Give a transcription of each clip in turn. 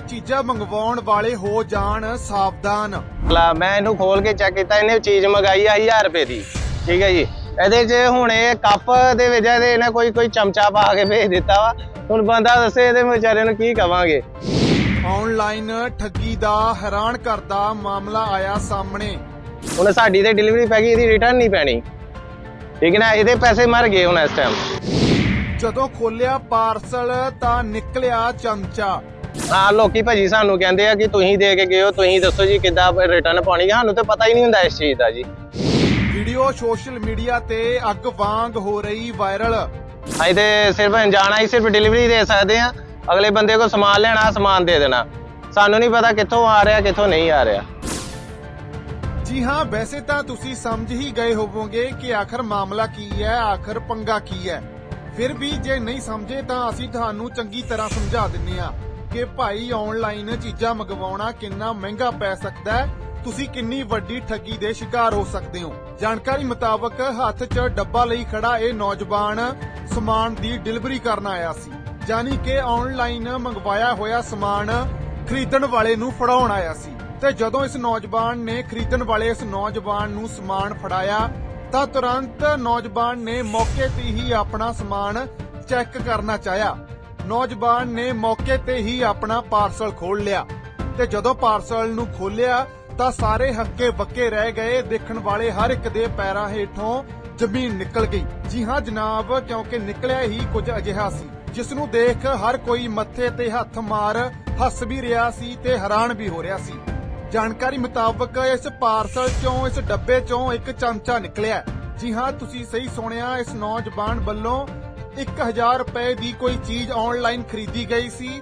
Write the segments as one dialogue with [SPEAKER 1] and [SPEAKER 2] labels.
[SPEAKER 1] ਚੀਜ਼ਾਂ ਮੰਗਵਾਉਣ ਵਾਲੇ ਹੋ ਜਾਣ ਸਾਵਧਾਨ?
[SPEAKER 2] ਲਾ ਮੈਂ ਇਹਨੂੰ ਖੋਲ ਕੇ ਚੈੱਕ ਕੀਤਾ ਇਹਨੇ ਚੀਜ਼ ਮੰਗਾਈ ਆ 1000 ਰੁਪਏ ਦੀ। ਠੀਕ ਹੈ ਜੀ? ਇਹਦੇ 'ਚ ਹੁਣ ਇਹ ਕੱਪ ਦੇ ਵਿੱਚ ਇਹਦੇ ਇਹਨੇ ਕੋਈ ਕੋਈ ਚਮਚਾ ਪਾ ਕੇ ਭੇਜ ਦਿੱਤਾ ਵਾ। ਹੁਣ ਬੰਦਾ ਦੱਸੇ ਇਹਦੇ ਵਿਚਾਰੇ ਨੂੰ ਕੀ ਕਵਾਂਗੇ।
[SPEAKER 1] ਆਨਲਾਈਨ ਠੱਗੀ ਦਾ ਹੈਰਾਨ ਕਰਦਾ ਮਾਮਲਾ ਆਇਆ ਸਾਹਮਣੇ।
[SPEAKER 2] ਹੁਣ ਸਾਡੀ ਤੇ ਡਿਲੀਵਰੀ ਪੈ ਗਈ ਇਹਦੀ ਰਿਟਰਨ ਨਹੀਂ ਪੈਣੀ। ਠੀਕ ਹੈ ਨਾ? ਇਹਦੇ ਪੈਸੇ ਮਰ ਗਏ ਹੁਣ ਇਸ ਟਾਈਮ
[SPEAKER 1] ਜਦੋਂ ਖੋਲਿਆ ਪਾਰਸਲ ਤਾਂ ਨਿਕਲਿਆ ਚਮਚਾ।
[SPEAKER 2] ਹਾਂ ਲੋਕੀ ਭਾਜੀ ਸਾਨੂੰ ਕਹਿੰਦੇ ਆ ਕਿ ਤੁਸੀਂ ਦੇ ਕੇ ਗਏ ਹੋ ਤੁਸੀਂ ਦੱਸੋ ਜੀ ਕਿੱਦਾਂ ਰਿਟਰਨ ਪਾਣੀ ਸਾਨੂੰ ਤੇ ਪਤਾ ਹੀ ਨਹੀਂ ਹੁੰਦਾ ਇਸ ਚੀਜ਼ ਦਾ ਜੀ।
[SPEAKER 1] ਵੀਡੀਓ ਸੋਸ਼ਲ ਮੀਡੀਆ ਤੇ ਅੱਗ ਵਾਂਗ ਹੋ ਰਹੀ ਵਾਇਰਲ
[SPEAKER 2] ਅਸੀਂ ਤੇ ਸਿਰਫ ਅਣਜਾਣਾ ਹੀ ਸਿਰਫ ਡਿਲੀਵਰੀ ਦੇ ਸਕਦੇ ਆ। ਅਗਲੇ ਬੰਦੇ ਕੋਲ ਸਮਾਨ ਲੈਣਾ ਸਮਾਨ ਦੇ ਦੇਣਾ। ਸਾਨੂੰ ਨਹੀਂ ਪਤਾ ਕਿੱਥੋਂ ਆ ਰਿਹਾ ਕਿੱਥੋਂ ਨਹੀਂ ਆ ਰਿਹਾ।
[SPEAKER 1] ਜੀ ਹਾਂ ਵੈਸੇ ਤਾਂ ਤੁਸੀਂ ਸਮਝ ਹੀ ਗਏ ਹੋਵੋਗੇ ਕਿ ਆਖਰ ਮਾਮਲਾ ਕੀ ਹੈ ਆਖਰ ਪੰਗਾ ਕੀ ਹੈ। ਫਿਰ ਵੀ ਜੇ ਨਹੀਂ ਸਮਝੇ ਤਾਂ ਅਸੀਂ ਤੁਹਾਨੂੰ ਚੰਗੀ ਤਰ੍ਹਾਂ ਸਮਝਾ ਦਿੰਨੇ ਆ। ਕਿ ਭਾਈ ਆਨਲਾਈਨ ਚੀਜ਼ਾਂ ਮੰਗਵਾਉਣਾ ਕਿੰਨਾ ਮਹਿੰਗਾ ਪੈ ਸਕਦਾ ਹੈ? ਤੁਸੀਂ ਕਿੰਨੀ ਵੱਡੀ ਠੱਗੀ ਦੇ ਸ਼ਿਕਾਰ ਹੋ ਸਕਦੇ ਹੋ? ਜਾਣਕਾਰੀ ਮੁਤਾਬਕ ਹੱਥ 'ਚ ਡੱਬਾ ਲਈ ਖੜਾ ਇਹ ਨੌਜਵਾਨ ਸਮਾਨ ਦੀ ਡਿਲੀਵਰੀ ਕਰਨ ਆਇਆ ਸੀ। ਯਾਨੀ ਕਿ ਆਨਲਾਈਨ ਮੰਗਵਾਇਆ ਹੋਇਆ ਸਮਾਨ ਖਰੀਦਣ ਵਾਲੇ ਨੂੰ ਫੜਾਉਣ ਆਇਆ ਸੀ। ਤੇ ਜਦੋਂ ਇਸ ਨੌਜਵਾਨ ਨੇ ਖਰੀਦਣ ਵਾਲੇ ਇਸ ਨੌਜਵਾਨ ਨੂੰ ਸਮਾਨ ਫੜਾਇਆ, ਤਾਂ ਤੁਰੰਤ ਨੌਜਵਾਨ ਨੇ ਮੌਕੇ ਤੇ ਹੀ ਆਪਣਾ ਸਮਾਨ ਚੈੱਕ ਕਰਨਾ ਚਾਹਿਆ। ਨੌਜਵਾਨ ਨੇ ਮੌਕੇ ਤੇ ਹੀ ਆਪਣਾ ਪਾਰਸਲ ਖੋਲ ਲਿਆ ਤੇ ਜਦੋਂ ਪਾਰਸਲ ਨੂੰ ਖੋਲਿਆ ਤਾਂ ਸਾਰੇ ਹੱਕੇ ਬੱਕੇ ਰਹਿ ਗਏ, ਦੇਖਣ ਵਾਲੇ ਹਰ ਇੱਕ ਦੇ ਪੈਰਾਂ ਹੇਠੋਂ ਜ਼ਮੀਨ ਨਿਕਲ ਗਈ। ਜੀ ਹਾਂ ਜਨਾਬ, ਕਿਉਂਕਿ ਨਿਕਲਿਆ ਹੀ ਕੁਝ ਅਜਿਹਾ ਸੀ ਜਿਸ ਨੂੰ ਦੇਖ ਹਰ ਕੋਈ ਮੱਥੇ ਤੇ ਹੱਥ ਮਾਰ ਹੱਸ ਵੀ ਰਿਹਾ ਸੀ ਤੇ ਹੈਰਾਨ ਵੀ ਹੋ ਰਿਹਾ ਸੀ। ਜਾਣਕਾਰੀ ਮੁਤਾਬਕ ਇਸ ਪਾਰਸਲ ਚੋਂ, ਇਸ ਡੱਬੇ ਚੋਂ ਇੱਕ ਚਮਚਾ ਨਿਕਲਿਆ। ਜੀ ਹਾਂ, ਤੁਸੀਂ ਸਹੀ ਸੁਣਿਆ, ਇਸ ਨੌਜਵਾਨ ਵੱਲੋਂ 1000 ਰੁਪਏ ਦੀ ਕੋਈ ਚੀਜ਼ ਆਨਲਾਈਨ ਖਰੀਦੀ ਗਈ ਸੀ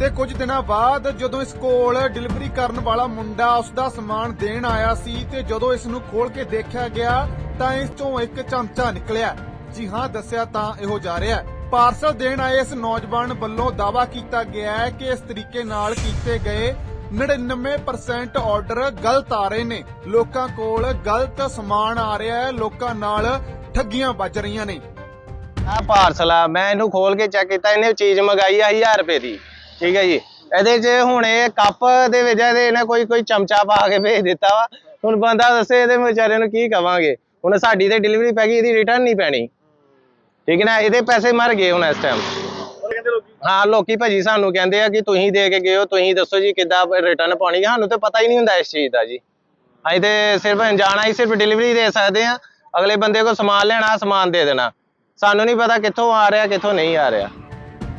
[SPEAKER 1] ਤੇ ਕੁਝ ਦਿਨਾਂ ਬਾਅਦ ਜਦੋਂ ਇਸ ਕੋਲ ਡਿਲੀਵਰੀ ਕਰਨ ਵਾਲਾ ਮੁੰਡਾ ਉਸ ਦਾ ਸਮਾਨ ਦੇਣ ਆਇਆ ਸੀ ਤੇ ਜਦੋਂ ਇਸ ਨੂੰ ਖੋਲ ਕੇ ਦੇਖਿਆ ਗਿਆ ਤਾਂ ਇਸ ਤੋਂ ਇੱਕ ਚਮਚਾ ਨਿਕਲਿਆ। ਜੀ ਹਾਂ, ਦੱਸਿਆ ਤਾਂ ਇਹੋ ਜਾ ਰਿਹਾ ਪਾਰਸਲ ਦੇਣ ਆਏ ਇਸ ਨੌਜਵਾਨ ਵੱਲੋਂ ਦਾਵਾ ਕੀਤਾ ਗਿਆ ਹੈ ਕਿ ਇਸ ਤਰੀਕੇ ਨਾਲ ਕੀਤੇ ਗਏ 99% ਆਰਡਰ ਗਲਤ ਆ ਰਹੇ ਨੇ। ਲੋਕਾਂ ਕੋਲ ਗਲਤ ਸਮਾਨ ਆ ਰਿਹਾ ਹੈ। ਲੋਕਾਂ ਨਾਲ ਠੱਗੀਆਂ ਵੱਜ ਰਹੀਆਂ ਨੇ।
[SPEAKER 2] ਆ ਪਾਰਸਲ ਆ, ਮੈਂ ਇਹਨੂੰ ਖੋਲ ਕੇ ਚੈੱਕ ਕੀਤਾ, ਇਹਨੇ ਚੀਜ਼ ਮੰਗਾਈ ਆ 1000 ਰੁਪਏ ਦੀ, ਠੀਕ ਹੈ ਜੀ। ਇਹਦੇ 'ਚ ਹੁਣ ਇਹ ਕੱਪ ਦੇ ਵਿੱਚ ਇਹਦੇ ਇਹਨੇ ਕੋਈ ਕੋਈ ਚਮਚਾ ਪਾ ਕੇ ਭੇਜ ਦਿੱਤਾ ਵਾ। ਹੁਣ ਬੰਦਾ ਦੱਸੇ ਇਹਦੇ ਵਿਚਾਰੇ ਨੂੰ ਕੀ ਕਵਾਂਗੇ। ਹੁਣ ਸਾਡੀ ਤੇ ਡਿਲੀਵਰੀ ਪੈ ਗਈ, ਇਹਦੀ ਰਿਟਰਨ ਨਹੀਂ ਪੈਣੀ। ਠੀਕ ਨਾ, ਇਹਦੇ ਪੈਸੇ ਮਰ ਗਏ ਹੁਣ ਇਸ ਟਾਈਮ ਹਾਂ, ਲੋਕੀ ਭਾਜੀ ਸਾਨੂੰ ਕਹਿੰਦੇ ਆ ਕਿ ਤੁਸੀਂ ਦੇ ਕੇ ਗਏ ਹੋ, ਤੁਸੀਂ ਦੱਸੋ ਜੀ ਕਿੱਦਾਂ ਰਿਟਰਨ ਪਾਣੀ ਸਾਨੂੰ ਤੇ ਪਤਾ ਹੀ ਨਹੀਂ ਹੁੰਦਾ ਇਸ ਚੀਜ਼ ਦਾ ਜੀ। ਅਸੀਂ ਤੇ ਸਿਰਫ ਜਾਣਾ ਹੀ ਸਿਰਫ ਡਿਲੀਵਰੀ ਦੇ ਸਕਦੇ ਆ। ਅਗਲੇ ਬੰਦੇ ਕੋਲ ਸਮਾਨ ਲੈਣਾ, ਸਮਾਨ ਦੇ ਦੇਣਾ। ਸਾਨੂੰ ਨਹੀਂ ਪਤਾ ਕਿੱਥੋਂ ਆ ਰਿਹਾ ਕਿੱਥੋਂ ਨਹੀਂ ਆ ਰਿਹਾ।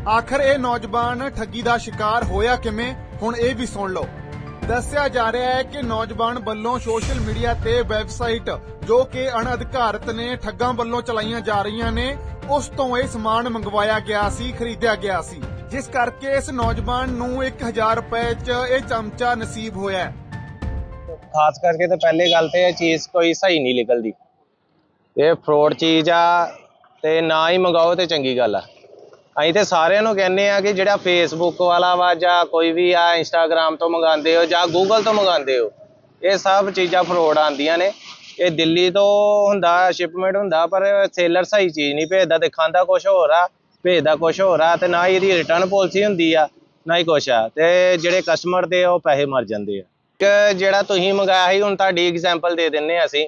[SPEAKER 1] ਆਖਰ ਇਹ ਨੌਜਵਾਨ ਠੱਗੀ ਦਾ ਸ਼ਿਕਾਰ ਹੋਇਆ ਕਿਵੇਂ? ਹੁਣ ਇਹ ਵੀ ਸੁਣ ਲਓ। ਦੱਸਿਆ ਜਾ ਰਿਹਾ ਹੈ ਕਿ ਨੌਜਵਾਨ ਵੱਲੋਂ ਸੋਸ਼ਲ ਮੀਡੀਆ ਤੇ ਵੈਬਸਾਈਟ ਜੋ ਕਿ ਅਣਅਧਿਕਾਰਤ ਨੇ ਠੱਗਾਂ ਵੱਲੋਂ ਚਲਾਈਆਂ ਜਾ ਰਹੀਆਂ ਨੇ ਉਸ ਤੋਂ ਇਹ ਸਮਾਨ ਮੰਗਵਾਇਆ ਗਿਆ ਸੀ ਖਰੀਦਿਆ ਗਿਆ ਸੀ। ਜਿਸ ਕਰਕੇ ਇਸ ਨੌਜਵਾਨ ਨੂੰ 1000 ਰੁਪਏ 'ਚ ਇਹ ਚਮਚਾ ਨਸੀਬ ਹੋਇਆ ਹੈ।
[SPEAKER 2] ਖਾਸ ਕਰਕੇ ਤਾਂ ਪਹਿਲੇ ਗੱਲ ਤੇ ਇਹ ਚੀਜ਼ ਕੋਈ ਸਹੀ ਨਹੀਂ ਨਿਕਲਦੀ। ਇਹ ਫਰੋਡ ਚੀਜ਼ ਆ ਤੇ ਨਾ ਹੀ ਮੰਗਾਓ ਤੇ ਚੰਗੀ ਗੱਲ ਆ। ਅਸੀਂ ਤੇ ਸਾਰਿਆਂ ਨੂੰ ਕਹਿੰਦੇ ਆ ਕਿ ਜਿਹੜਾ ਫੇਸਬੁੱਕ ਵਾਲਾ ਵਾ ਜਾਂ ਕੋਈ ਵੀ ਆ ਇੰਸਟਾਗ੍ਰam ਤੋਂ ਮੰਗਾਉਂਦੇ ਹੋ ਜਾਂ ਗੂਗਲ ਤੋਂ ਮੰਗਾਉਂਦੇ ਹੋ, ਇਹ ਸਭ ਚੀਜ਼ਾਂ ਫਰੋਡ ਆਉਂਦੀਆਂ ਨੇ। ਇਹ ਦਿੱਲੀ ਤੋਂ ਹੁੰਦਾ ਸ਼ਿਪਮੈਂਟ ਹੁੰਦਾ, ਪਰ ਸੇਲਰ ਸਹੀ ਚੀਜ਼ ਨਹੀਂ ਭੇਜਦਾ ਦਿਖਾਉਂਦਾ ਕੁਝ ਹੋਰ ਆ, ਭੇਜਦਾ ਕੁਝ ਹੋਰ ਆ, ਤੇ ਨਾ ਹੀ ਇਹਦੀ ਰਿਟਰਨ ਪਾਲਿਸੀ ਹੁੰਦੀ ਆ, ਨਾ ਹੀ ਕੁਛ ਆ। ਤੇ ਜਿਹੜੇ ਕਸਟਮਰ ਦੇ ਉਹ ਪੈਸੇ ਮਰ ਜਾਂਦੇ ਆ। ਕਿ ਜਿਹੜਾ ਤੁਸੀਂ ਮੰਗਾਇਆ ਸੀ, ਹੁਣ ਤੁਹਾਡੀ ਐਗਜ਼ਾਮਪਲ ਦੇ ਦਿੰਨੇ ਆ ਅਸੀਂ।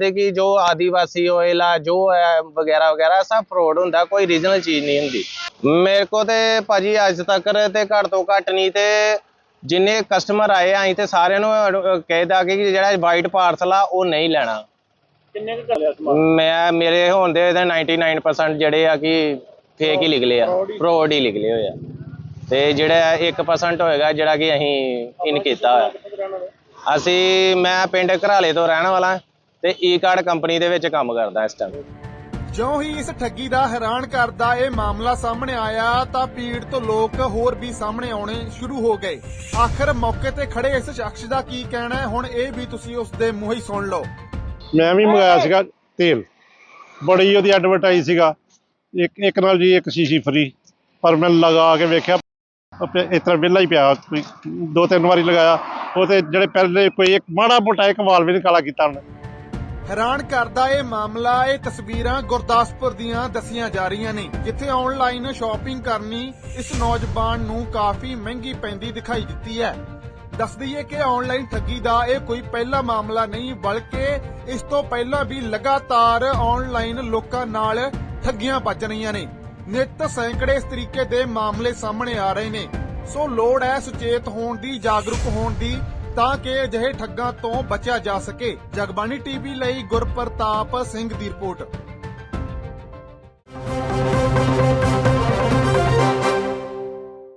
[SPEAKER 2] ਤੇ ਕਿ ਜੋ ਆਦੀਵਾਸੀ ਆਇਲ ਆ ਜੋ ਹੈ ਵਗੈਰਾ ਵਗੈਰਾ ਸਭ ਫਰੋਡ ਹੁੰਦਾ ਕੋਈ ਰੀਜਨਲ ਚੀਜ਼ ਨਹੀਂ ਹੁੰਦੀ। ਮੇਰੇ ਕੋ ਤੇ ਭਾਜੀ ਅੱਜ ਤੱਕ ਤੇ ਘੱਟ ਤੋਂ ਘੱਟ ਨਹੀਂ ਤੇ ਜਿੰਨੇ ਕਸਟਮਰ ਆਏ ਆ ਅਸੀਂ ਤੇ ਸਾਰਿਆਂ ਨੂੰ ਕਹਿਦਾ ਕਿ ਜਿਹੜਾ ਵਾਈਟ ਪਾਰਸਲ ਆ ਉਹ ਨਹੀਂ ਲੈਣਾ।
[SPEAKER 3] ਕਿੰਨੇ ਕੁ ਕਰ ਲਿਆ ਸਮਾਨ
[SPEAKER 2] ਮੈਂ ਮੇਰੇ ਹੋਣ ਦੇ ਇਹਦੇ 99% ਜਿਹੜੇ ਆ ਕਿ ਫੇਕ ਹੀ ਨਿਕਲੇ ਆ ਫਰੋਡ ਹੀ। ਨਿਕਲੇ ਹੋਏ ਆ। ਤੇ ਜਿਹੜਾ 1% ਹੋਏਗਾ ਜਿਹੜਾ ਕਿ ਅਸੀਂ ਇਨ ਕੀਤਾ ਹੋਇਆ। ਅਸੀਂ ਮੈਂ ਪਿੰਡ ਘਰਾਲੇ ਤੋਂ ਰਹਿਣ ਵਾਲਾ। ਤੇ ਈ ਕਾਰਡ ਕੰਪਨੀ ਦੇ ਵਿੱਚ ਕੰਮ ਕਰਦਾ ਇਸ ਟਾਈਮ
[SPEAKER 1] ਜਿਉਂ ਹੀ ਇਸ ਠੱਗੀ ਦਾ ਹੈਰਾਨ ਕਰਦਾ ਇਹ ਮਾਮਲਾ ਸਾਹਮਣੇ ਆਇਆ ਤਾਂ ਪੀੜਤ ਲੋਕ ਹੋਰ ਵੀ ਸਾਹਮਣੇ ਆਉਣੇ ਸ਼ੁਰੂ ਹੋ ਗਏ। ਆਖਰ ਮੌਕੇ ਤੇ ਖੜੇ ਇਸ ਸ਼ਖਸ ਦਾ ਕੀ ਕਹਿਣਾ ਹੈ? ਹੁਣ ਇਹ ਵੀ ਤੁਸੀਂ ਉਸ ਦੇ ਮੂੰਹ ਹੀ ਸੁਣ ਲਓ।
[SPEAKER 3] ਮੈਂ ਵੀ ਮੰਗਾਇਆ ਸੀਗਾ ਤੇਲ।
[SPEAKER 4] ਬੜੀ ਉਹਦੀ ਐਡਵਰਟਾਈਜ਼ ਸੀਗਾ। ਇੱਕ ਇੱਕ ਨਾਲ ਜੀ ਇੱਕ ਸ਼ੀਸ਼ੀ ਫਰੀ ਪਰ ਮੈਂ ਲਗਾ ਕੇ ਵੇਖਿਆ ਇਸ ਤਰ੍ਹਾਂ ਵਿਹਲਾ ਹੀ ਪਿਆ ਦੋ ਤਿੰਨ ਵਾਰੀ ਲਗਾਇਆ। ਉਹ ਤੇ ਜਿਹੜੇ ਪਹਿਲੇ ਕੋਈ ਇੱਕ ਮਾੜਾ ਮੋਟਾ ਇੱਕ ਵਾਲ ਵੀ ਨਹੀਂ ਕਾਲਾ ਕੀਤਾ ਉਹਨੇ।
[SPEAKER 1] ਹੈਰਾਨ ਕਰਦਾ ਇਹ ਮਾਮਲਾ, ਇਹ ਤਸਵੀਰਾਂ ਗੁਰਦਾਸਪੁਰ ਦੀਆਂ ਦੱਸੀਆਂ ਜਾ ਰਹੀਆਂ ਨੇ, ਜਿੱਥੇ ਆਨਲਾਈਨ ਸ਼ਾਪਿੰਗ ਕਰਨੀ ਇਸ ਨੌਜਵਾਨ ਨੂੰ ਕਾਫੀ ਮਹਿੰਗੀ ਪੈਂਦੀ ਦਿਖਾਈ ਦਿੱਤੀ ਹੈ। ਦੱਸ ਦਈਏ ਕਿ ਆਨਲਾਈਨ ਠੱਗੀ ਦਾ ਇਹ ਕੋਈ ਪਹਿਲਾ ਮਾਮਲਾ ਨਹੀਂ, ਬਲਕਿ ਇਸ ਤੋਂ ਪਹਿਲਾਂ ਵੀ ਲਗਾਤਾਰ ਆਨਲਾਈਨ ਲੋਕਾਂ ਨਾਲ ਠੱਗੀਆਂ ਵੱਜ ਰਹੀਆਂ ਨੇ। ਨਿਤ ਸੈਂਕੜੇ ਇਸ ਤਰੀਕੇ ਦੇ ਮਾਮਲੇ ਸਾਹਮਣੇ ਆ ਰਹੇ ਨੇ। ਸੋ ਲੋੜ ਹੈ ਸੁਚੇਤ ਹੋਣ ਦੀ, ਜਾਗਰੂਕ ਹੋਣ ਦੀ ਤਾਂ ਕਿ ਅਜਿਹੇ ਠੱਗਾਂ ਤੋਂ ਬਚਿਆ ਜਾ ਸਕੇ। ਜਗਬਾਣੀ ਟੀਵੀ ਲਈ ਗੁਰਪ੍ਰਤਾਪ ਸਿੰਘ ਦੀ ਰਿਪੋਰਟ।